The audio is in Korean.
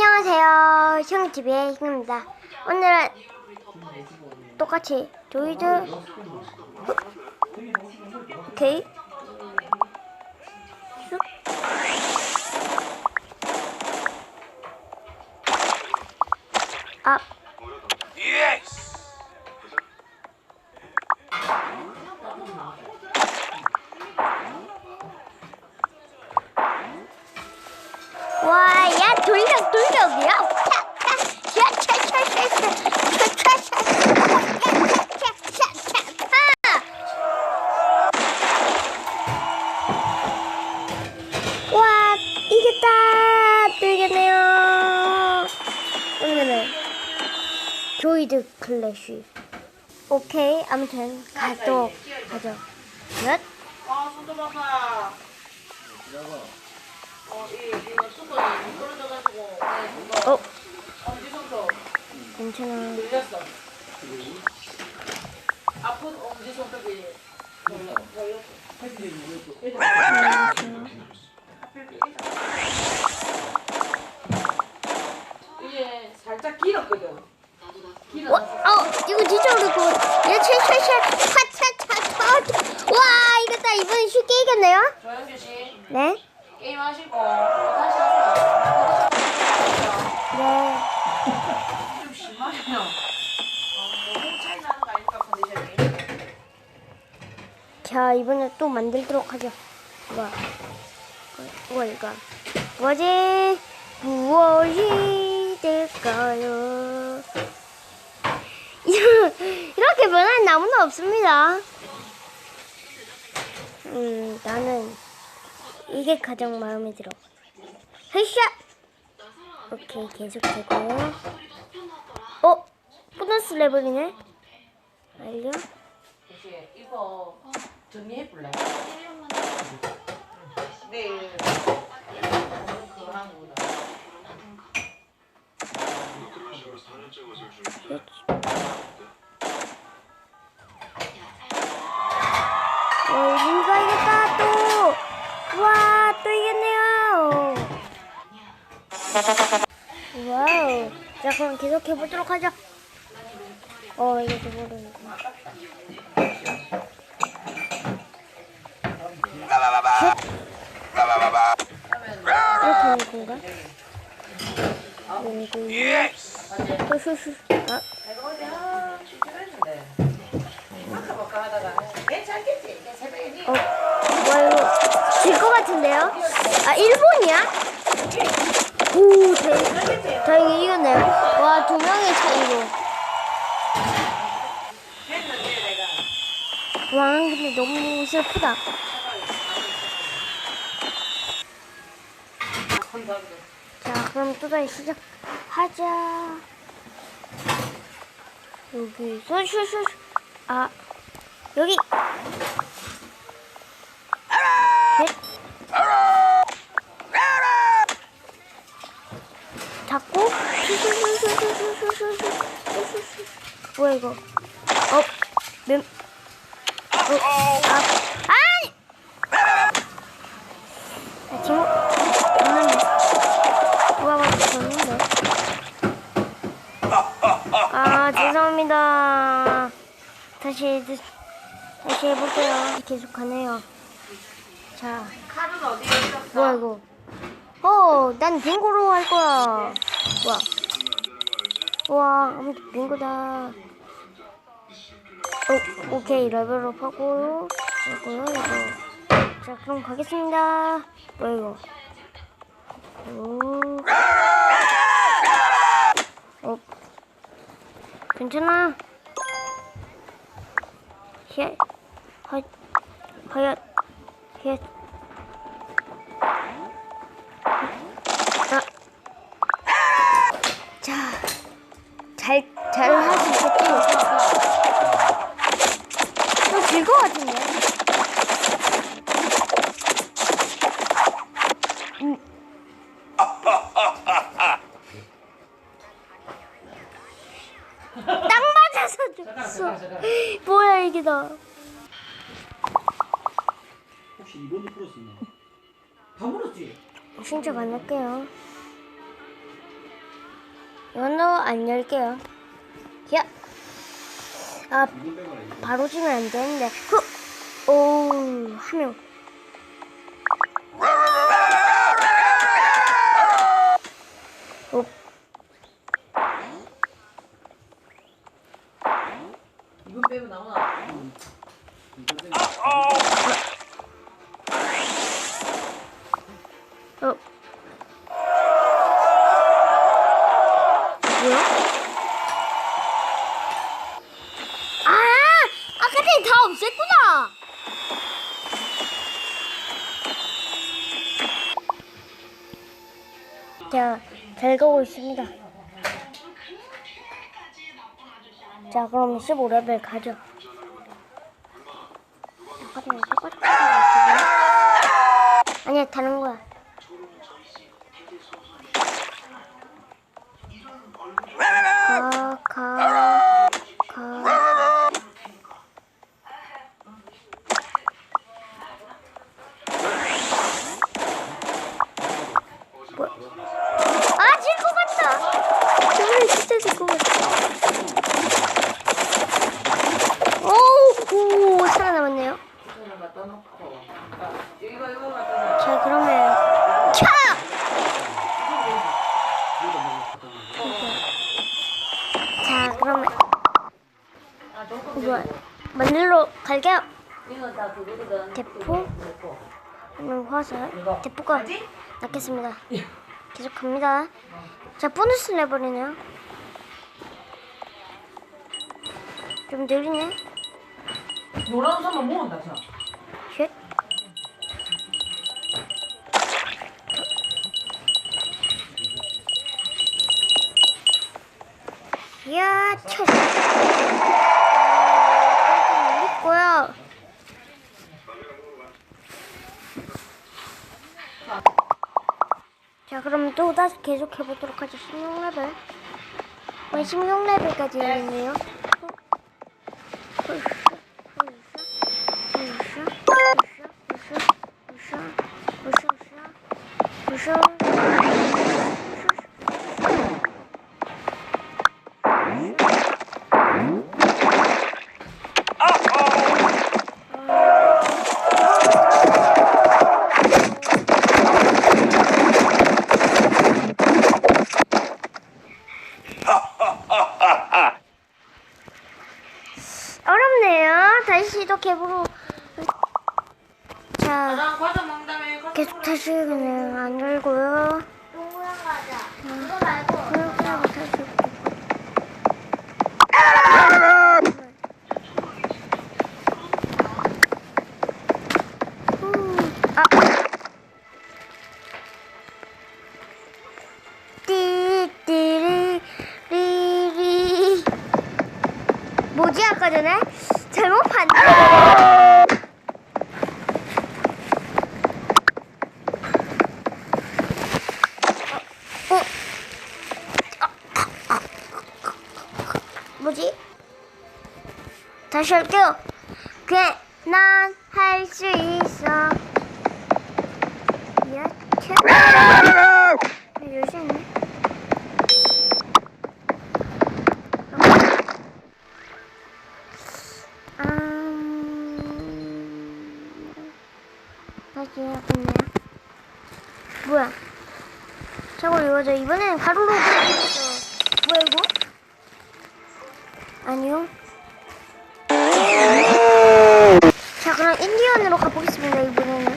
안녕하세요. 형TV의 형입니다. 오늘은 똑같이 조이드 오케이 슉. 앞 와, 야, 돌격, 돌격이야. 와, 이겼다. 또 이겼네요. 오늘은 조이드 클래시. 오케이, 아무튼 가도록 하죠. 몇? 아, 손도 봐봐. 어? 괜찮아. 아픈 엄지손가락이 이게 살짝 길었거든. 어, 어, 이거 진짜 어려울 것 같아. 야, 찰, 찰, 찰, 차, 차, 차, 차. 와, 이겼다. 이번에 쉽게 이겼네요. 조영주 씨. 네. 게임 하시고, 다시 하세요. 네. 좀 심하네요. 어, 너무 차이 나는 거 아닙니까, 컨디션이? 자, 이번에 또 만들도록 하죠. 뭐, 뭐, 이거. 뭐지? 무엇이 될까요? 이렇게 변한 나무는 없습니다. 음, 나는 이게 가장 마음에 들어. 헤샤! 오케이, 계속 되고요. 어? 보너스 레벨이네? 알려? 이거 정리해 볼래? 그거 와우. 자, 그럼 계속해 보도록 하죠. 어, 이것도 모르는구나. 이렇게 하는 건가? 음, 음. 뭔가? 후후후. 아. 어. 뭐야, 이거. 질것 같은데요? 아, 일본이야? 오, 다, 다행히 이겼네요. 와, 두 명의 차이로. 와, 근데 너무 슬프다. 자, 그럼 또 다시 시작하자. 여기, 쏘쏘쏘. 아, 여기. 뭐야, 이거? 어, 맴. 어, 아, 아니! 아, 지금, 없는데. 봐도 졌는데. 아, 죄송합니다. 다시, 해- 다시 해볼게요. 계속 가네요. 자, 칼은 어디에 있었어? 뭐야, 이거. 어, 난 빙고로 할 거야. 뭐야. 우와, 아무튼 빙고다. 어, 오케이, 레벨업 하고, 이거요, 이거. 자, 그럼 가겠습니다. 뭐야, 이거. 오. 어. 괜찮아. 헷, 헛, 허얏, 헷. 아. 같은데? 음. 딱 맞아서 줬어. 뭐야, 이게 다. 혹시 이번도 풀었었나? 다? 신청 안 할게요. 이거는 안 열게요. 야, 아 바로 지면 안 되는데. 후, 오, 한 명. 오, 이분 빼면 나오나? 어. 뭐야? 가고 있습니다. 자, 그럼 15레벨 가죠. 아니야, 다른 거야. 가, 가, 가. 뭐? 아, 질 것 같다. 정말 진짜 질 것 같다. 오, 오, 살아남았네요. 이거는 갖다 놓고. 아, 이거 이거 갖다 놓고. 자, 그러면 차! 자, 그러면 이거 만들러 갈게요. 대포? 그러면 화살, 이거. 대포가? 낫겠습니다. 계속 갑니다. 자, 보너스 내버리네요. 좀 느리네. 노란 선만 모은다, 저. 이야, 쳐. 있고요. 자, 그럼 또 다시 계속 해보도록 하죠. 16레벨. 16레벨까지 있네요. 어렵네요. 다시 시도해보로. 자, 나 과자 먹다며. 과자 계속 다시 그냥 안 열고요. 동그란 과자. 그거 말고 그냥 다시. 음, 아. 띠띠리 리리 뭐지 아까 전에 잘못 봤네. 어? 뭐지? 다시 할게요. 그래, 난할 수 있어. 야채. 요새 있 다시 해야겠네요. 뭐야? 저걸 이거죠. 이번에는 가로로 그려서 뭐야 이거? 아니요. 자 그럼 인디언으로 가보겠습니다 이번에는.